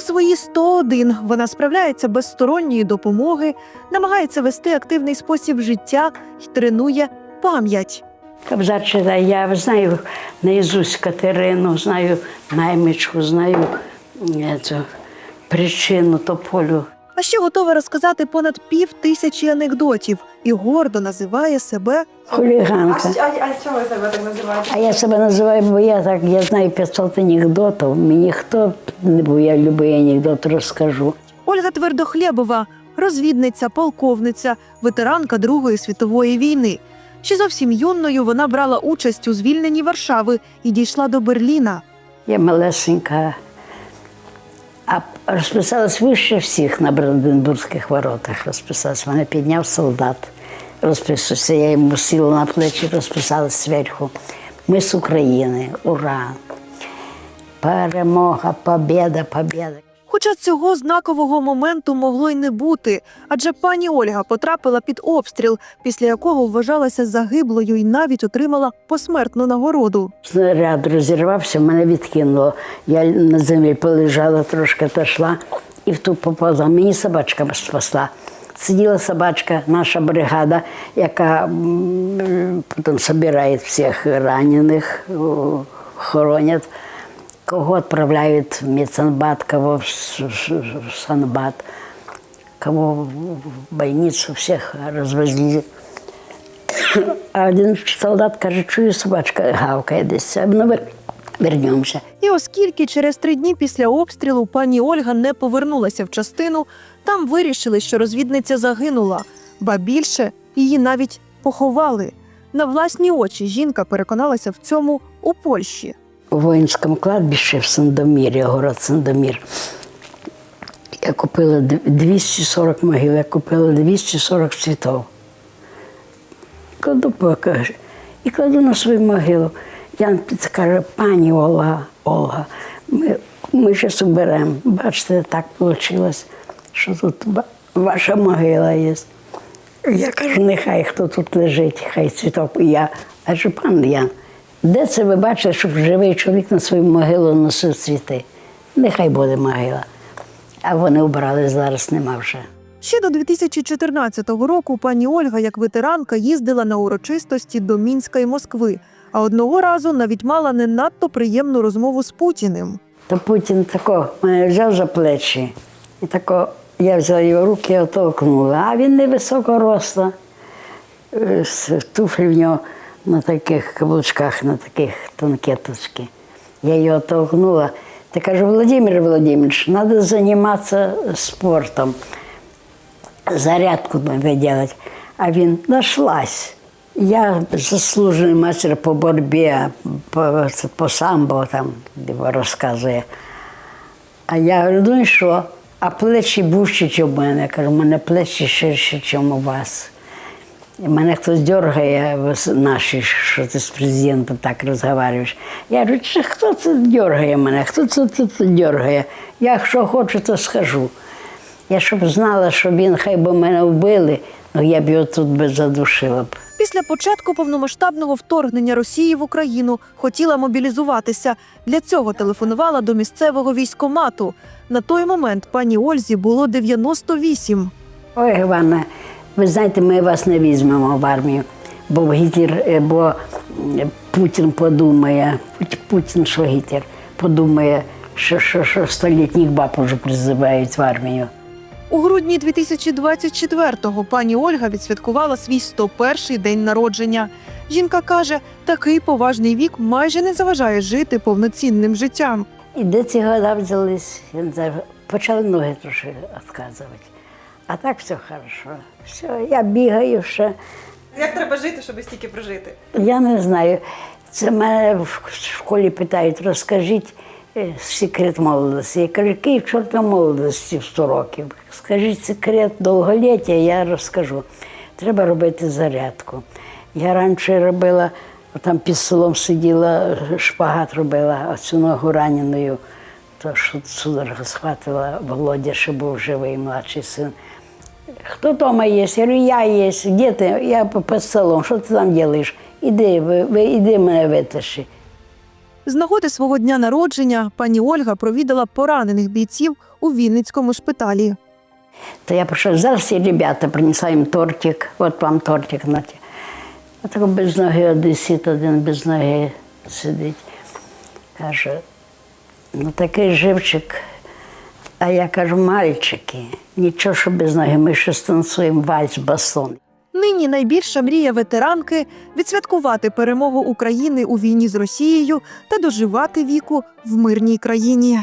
У свої 101 вона справляється без сторонньої допомоги, намагається вести активний спосіб життя і тренує пам'ять. Кобзар я знаю наїзусь Катерину, знаю наймичку, знаю е, цю причину тополю. А ще готова розказати понад пів тисячі анекдотів і гордо називає себе Хуліганка. А, а чого ви себе так називаєте? А я себе називаю, бо я так я знаю 500 анекдотів. Мені хто не бо я будь-який анекдот розкажу. Ольга Твердохлєбова, розвідниця, полковниця, ветеранка Другої світової війни. Ще зовсім юною вона брала участь у звільненні Варшави і дійшла до Берліна. Я малесенька, а розписалась вище всіх на Бранденбурзьких воротах. Розписалась. Мене підняв солдат. Розписався, я йому сіла на плечі, розписалась зверху. Ми з України, ура! Перемога, побіда, побєда. Хоча цього знакового моменту могло й не бути, адже пані Ольга потрапила під обстріл, після якого вважалася загиблою і навіть отримала посмертну нагороду. Снаряд розірвався, мене відкинуло. Я на землі полежала, трошки отошла і в ту попала. Мені собачка спасла. Сиділа собачка, наша бригада, яка потім збирає всіх ранених, хоронять. Кого відправляють в медсанбат, кого в санбат, кого в больницу, всіх розвезли. А один солдат каже, чую, собачка гавкає десь. А вер- вернемося. І оскільки через три дні після обстрілу пані Ольга не повернулася в частину, там вирішили, що розвідниця загинула, ба більше її навіть поховали. На власні очі жінка переконалася в цьому у Польщі. Воїнському кладбищі в Сандомірі, город Сандомір. Я купила 240 могил, я купила 240 цвітів. Кладу покажу. І кладу на свою могилу. Піц каже, пані Ольга, Ольга, ми, ми зараз уберемо. Бачите, так вийшло, що тут ваша могила є. Я кажу, нехай хто тут лежить, хай цвіток. І я кажу, пан Ян, де це ви бачите, щоб живий чоловік на свою могилу носив цвіти? Нехай буде могила. А вони обрали, зараз нема вже. Ще до 2014 року пані Ольга, як ветеранка, їздила на урочистості до Мінська і Москви, а одного разу навіть мала не надто приємну розмову з Путіним. То Путін тако мене взяв за плечі. І тако я взяла його руки і оттолкнула. А він невисокого росту. Е, Туфлі в нього на таких каблучках, на таких тонкеточки. Я його оттолкнула. Та кажу, Володимир Володимирович, треба займатися спортом. Зарядку треба робити. А він нашлась. Я заслужений мастер по боротьбі, по, по самбо там розказує. А я говорю, ну і що? А плечі ніж у мене. Я кажу, у мене плечі ширші, ніж у вас. Мене хтось дергає, наші, що ти з президентом так розмовляєш. Я кажу, чи хто це дергає мене? Хто це тут дергає? Я що хочу, то скажу. Я щоб знала, що він хай би мене вбили, ну я б його тут би задушила б. Після початку повномасштабного вторгнення Росії в Україну хотіла мобілізуватися. Для цього телефонувала до місцевого військомату. На той момент пані Ользі було 98. Ой, Івана, ви знаєте, ми вас не візьмемо в армію, бо Гітлер, е, бо е, Путін подумає, Путін, що Гітлер, подумає, що, що, що столітніх баб уже призивають в армію. У грудні 2024-го пані Ольга відсвяткувала свій 101-й день народження. Жінка каже, такий поважний вік майже не заважає жити повноцінним життям. І де ці года взялись, я не знаю, почали ноги трошки відказувати. А так все хорошо. Все, я бігаю ще. Як треба жити, щоб стільки прожити? Я не знаю. Це мене в школі питають, розкажіть е, секрет молодості. Я кажу, який чорт молодості в 100 років? Скажіть секрет довголіття, я розкажу. Треба робити зарядку. Я раніше робила, там під селом сиділа, шпагат робила, оцю ногу раненою, то що судорога схватила Володя, що був живий младший син. Хто дома є? Я говорю, я є. Де ти? Я по- під столом. Що ти там робиш? Іди, іди мене витащи. З нагоди свого дня народження пані Ольга провідала поранених бійців у Вінницькому шпиталі. То я пішла, зараз і ребята принесла їм тортик, от вам тортик на ті. Отако без ноги одесіт один без ноги сидить. Каже, ну такий живчик. А я кажу, мальчики, нічого, що без ноги, ми ще станцюємо вальс басон. Нині найбільша мрія ветеранки відсвяткувати перемогу України у війні з Росією та доживати віку в мирній країні.